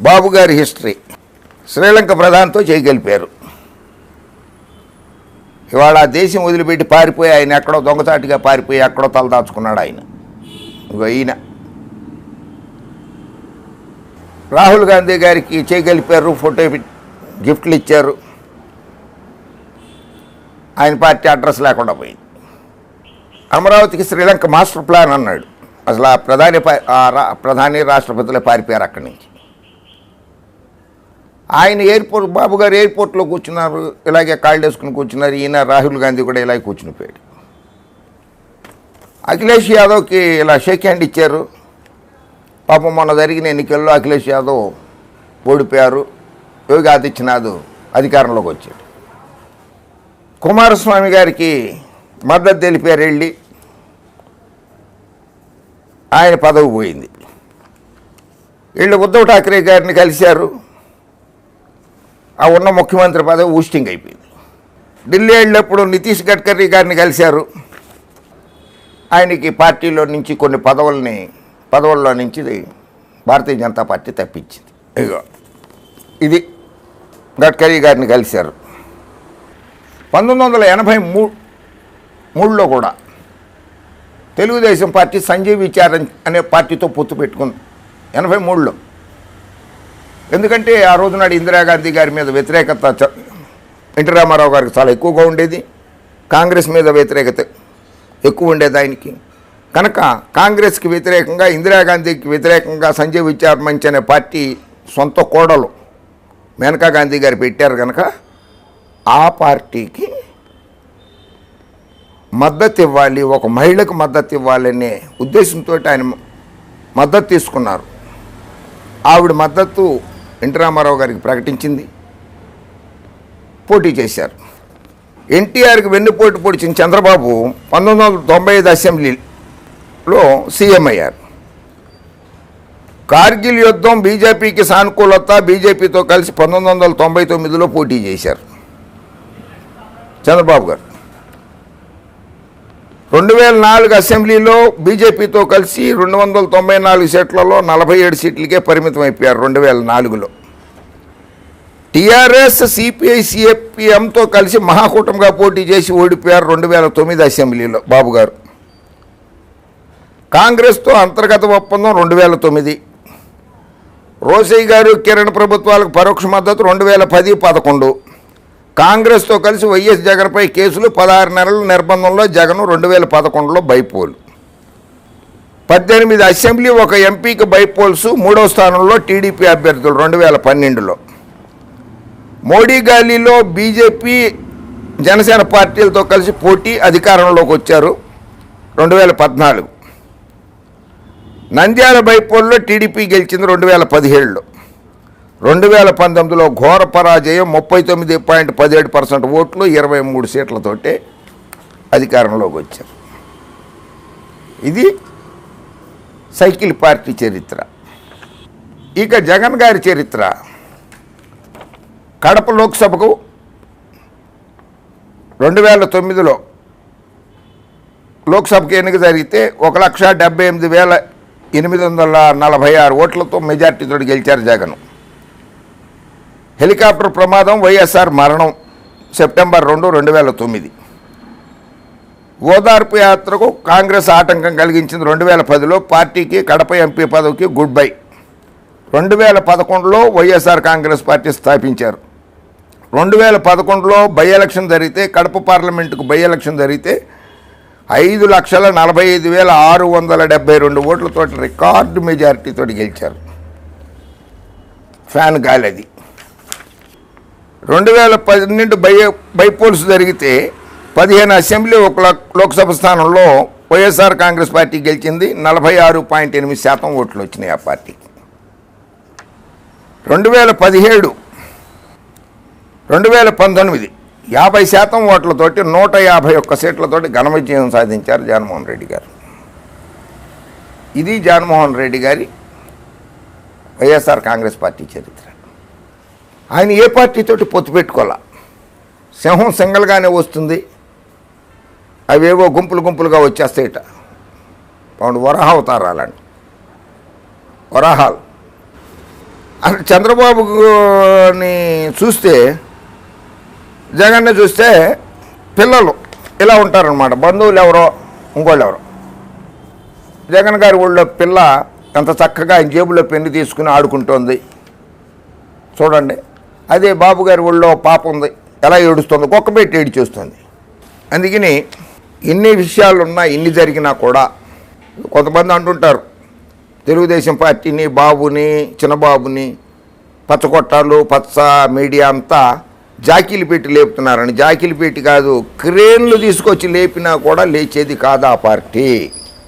బాబు గారి హిస్టరీ. శ్రీలంక ప్రధానితో చేయగలిపారు ఇవాళ ఆ దేశం వదిలిపెట్టి పారిపోయి ఆయన ఎక్కడో దొంగతాటిగా పారిపోయి ఎక్కడో తలదాచుకున్నాడు ఆయన. ఇగో ఈయన. రాహుల్ గాంధీ గారికి చేయగలిపారు ఫోటో గిఫ్ట్లు ఇచ్చారు. ఆయన పార్టీ అడ్రస్ లేకుండా పోయింది. అమరావతికి శ్రీలంక మాస్టర్ ప్లాన్ అన్నాడు. అసలు ఆ ప్రధాని ఆ రా- ప్రధాని రాష్ట్రపతిలో పారిపోయారు అక్కడి నుంచి. ఆయన ఎయిర్పోర్ట్ బాబు గారు ఎయిర్పోర్ట్లో కూర్చున్నారు ఇలాగే కాళ్ళు వేసుకుని కూర్చున్నారు ఈయన రాహుల్ గాంధీ కూడా ఇలాగే కూర్చునిపోయాడు. అఖిలేష్ యాదవ్కి ఇలా షేక్ హ్యాండ్ ఇచ్చారు. పాపం మొన్న జరిగిన ఎన్నికల్లో అఖిలేష్ యాదవ్ ఓడిపోయారు. యోగి ఆదిత్యనాథ్ అధికారంలోకి వచ్చాడు. కుమారస్వామి గారికి మద్దతు తెలిపారు వెళ్ళి. ఆయన పదవి పోయింది. వీళ్ళు ఉద్ధవ్ ఠాక్రే గారిని కలిశారు. ఆ ఉన్న ముఖ్యమంత్రి పదవి ఊస్టింగ్ అయిపోయింది. ఢిల్లీ వెళ్ళినప్పుడు నితీష్ గడ్కరీ గారిని కలిశారు. ఆయనకి పార్టీలో నుంచి కొన్ని పదవుల్ని పదవుల్లో నుంచి భారతీయ జనతా పార్టీ తప్పించింది. ఇగో ఇది గడ్కరీ గారిని కలిశారు. పంతొమ్మిది వందల ఎనభై మూ మూడులో కూడా తెలుగుదేశం పార్టీ సంజీవ్ విచారణ అనే పార్టీతో పొత్తు పెట్టుకుంది. ఎనభై మూడులో. ఎందుకంటే ఆ రోజు నాడు ఇందిరాగాంధీ గారి మీద వ్యతిరేకత ఎన్టీ రామారావు గారికి చాలా ఎక్కువగా ఉండేది. కాంగ్రెస్ మీద వ్యతిరేకత ఎక్కువ ఉండేది ఆయనకి. కనుక కాంగ్రెస్కి వ్యతిరేకంగా ఇందిరాగాంధీకి వ్యతిరేకంగా సంజయ్ విచారమంచి అనే పార్టీ సొంత కోడలు మేనకా గాంధీ గారు పెట్టారు కనుక ఆ పార్టీకి మద్దతు ఇవ్వాలి ఒక మహిళకు మద్దతు ఇవ్వాలనే ఉద్దేశంతో ఆయన మద్దతు తీసుకున్నారు. ఆవిడ మద్దతు ఎన్టీ రామారావు గారికి ప్రకటించింది. పోటీ చేశారు. ఎన్టీఆర్కి వెన్నుపోటు పొడిచిన చంద్రబాబు పంతొమ్మిది వందల తొంభై ఐదు అసెంబ్లీలో సీఎం అయ్యారు. కార్గిల్ యుద్ధం బీజేపీకి సానుకూలత బీజేపీతో కలిసి పంతొమ్మిది వందల తొంభై తొమ్మిదిలో పోటీ చేశారు చంద్రబాబు గారు. రెండు వేల నాలుగు అసెంబ్లీలో బీజేపీతో కలిసి రెండు వందల తొంభై నాలుగు సీట్లలో నలభై ఏడు సీట్లకే పరిమితం అయిపోయారు రెండు వేల నాలుగులో. టీఆర్ఎస్ సిపిఐ సిఎపిఎంతో కలిసి మహాకూటమిగా పోటీ చేసి ఓడిపోయారు రెండు వేల తొమ్మిది అసెంబ్లీలో బాబు గారు. కాంగ్రెస్తో అంతర్గత ఒప్పందం రెండు వేల తొమ్మిది. రోసయ్య గారు కిరణ్ ప్రభుత్వాలకు పరోక్ష మద్దతు రెండు వేల పది పదకొండు. కాంగ్రెస్తో కలిసి వైఎస్ జగన్పై కేసులు పదహారు నెలల నిర్బంధంలో జగన్ రెండు వేల పదకొండులో బైపోల్. పద్దెనిమిది అసెంబ్లీ ఒక ఎంపీకి బైపోల్స్ మూడో స్థానంలో టీడీపీ అభ్యర్థులు రెండు వేల పన్నెండులో. మోడీ గాలిలో బీజేపీ జనసేన పార్టీలతో కలిసి పోటీ అధికారంలోకి వచ్చారు రెండు వేల పద్నాలుగు. నంద్యాల బైపోల్లో టీడీపీ గెలిచింది రెండు వేల పదిహేడులో. రెండు వేల పంతొమ్మిదిలో ఘోర పరాజయం ముప్పై తొమ్మిది పాయింట్ పదిహేడు పర్సెంట్ ఓట్లు ఇరవై మూడు సీట్లతోటే అధికారంలోకి వచ్చారు. ఇది సైకిల్ పార్టీ చరిత్ర. ఇక జగన్ గారి చరిత్ర. కడప లోక్సభకు రెండు వేల తొమ్మిదిలో లోక్సభకు ఎన్నిక జరిగితే ఒక లక్ష డెబ్బై ఎనిమిది వేల ఎనిమిది వందల నలభై ఆరు ఓట్లతో మెజార్టీతో గెలిచారు జగన్. హెలికాప్టర్ ప్రమాదం వైఎస్ఆర్ మరణం సెప్టెంబర్ రెండు రెండు వేల తొమ్మిది. ఓదార్పు యాత్రకు కాంగ్రెస్ ఆటంకం కలిగించింది రెండు వేల పదిలో. పార్టీకి కడప ఎంపీ పదవికి గుడ్ బై. రెండు వేల పదకొండులో వైఎస్ఆర్ కాంగ్రెస్ పార్టీ స్థాపించారు. రెండు వేల పదకొండులో బై ఎలక్షన్ జరిగితే కడప పార్లమెంటుకు బై ఎలక్షన్ జరిగితే ఐదు లక్షల నలభై ఐదు వేల ఆరు వందల డెబ్బై రెండు ఓట్లతోటి రికార్డు మెజారిటీతో గెలిచారు. ఫ్యాన్ గాలి అది. రెండు వేల పన్నెండు బై బైపోల్స్ జరిగితే పదిహేను అసెంబ్లీ ఒక లోక్సభ స్థానంలో వైఎస్ఆర్ కాంగ్రెస్ పార్టీ గెలిచింది. నలభై ఆరు పాయింట్ ఎనిమిది శాతం ఓట్లు వచ్చినాయి ఆ పార్టీకి రెండు వేల పదిహేడు రెండు వేల పంతొమ్మిది యాభై శాతం ఓట్లతోటి నూట యాభై ఒక్క సీట్లతోటి ఘన విజయం సాధించారు జగన్మోహన్ రెడ్డి గారు. ఇది జగన్మోహన్ రెడ్డి గారి వైఎస్ఆర్ కాంగ్రెస్ పార్టీ చరిత్ర. ఆయన ఏ పార్టీతోటి పొత్తు పెట్టుకోవాలా? సింహం సింగల్గానే వస్తుంది. అవేవో గుంపులు గుంపులుగా వచ్చేస్తాయిట. పౌండ్ వరాహ అవతారాలండి వరాహాలు. అసలు చంద్రబాబుని చూస్తే జగన్ని చూస్తే పిల్లలు ఇలా ఉంటారనమాట బంధువులు ఎవరో ఇంకోళ్ళు ఎవరో. జగన్ గారి ఊళ్ళో పిల్ల ఎంత చక్కగా ఆయన జేబులో పెన్ను తీసుకుని ఆడుకుంటోంది. చూడండి. అదే బాబుగారి ఒళ్ళో పాప ఉంది. ఎలా ఏడుస్తుంది కుక్క పెట్టి ఏడిచేస్తుంది. అందుకని ఇన్ని విషయాలు ఉన్నా ఇన్ని జరిగినా కూడా కొంతమంది అంటుంటారు తెలుగుదేశం పార్టీని బాబుని చిన్నబాబుని పచ్చగొట్టాలు పచ్చ మీడియా అంతా జాకీలు పెట్టి లేపుతున్నారని. జాకీలు పెట్టి కాదు క్రేన్లు తీసుకొచ్చి లేపినా కూడా లేచేది కాదు ఆ పార్టీ.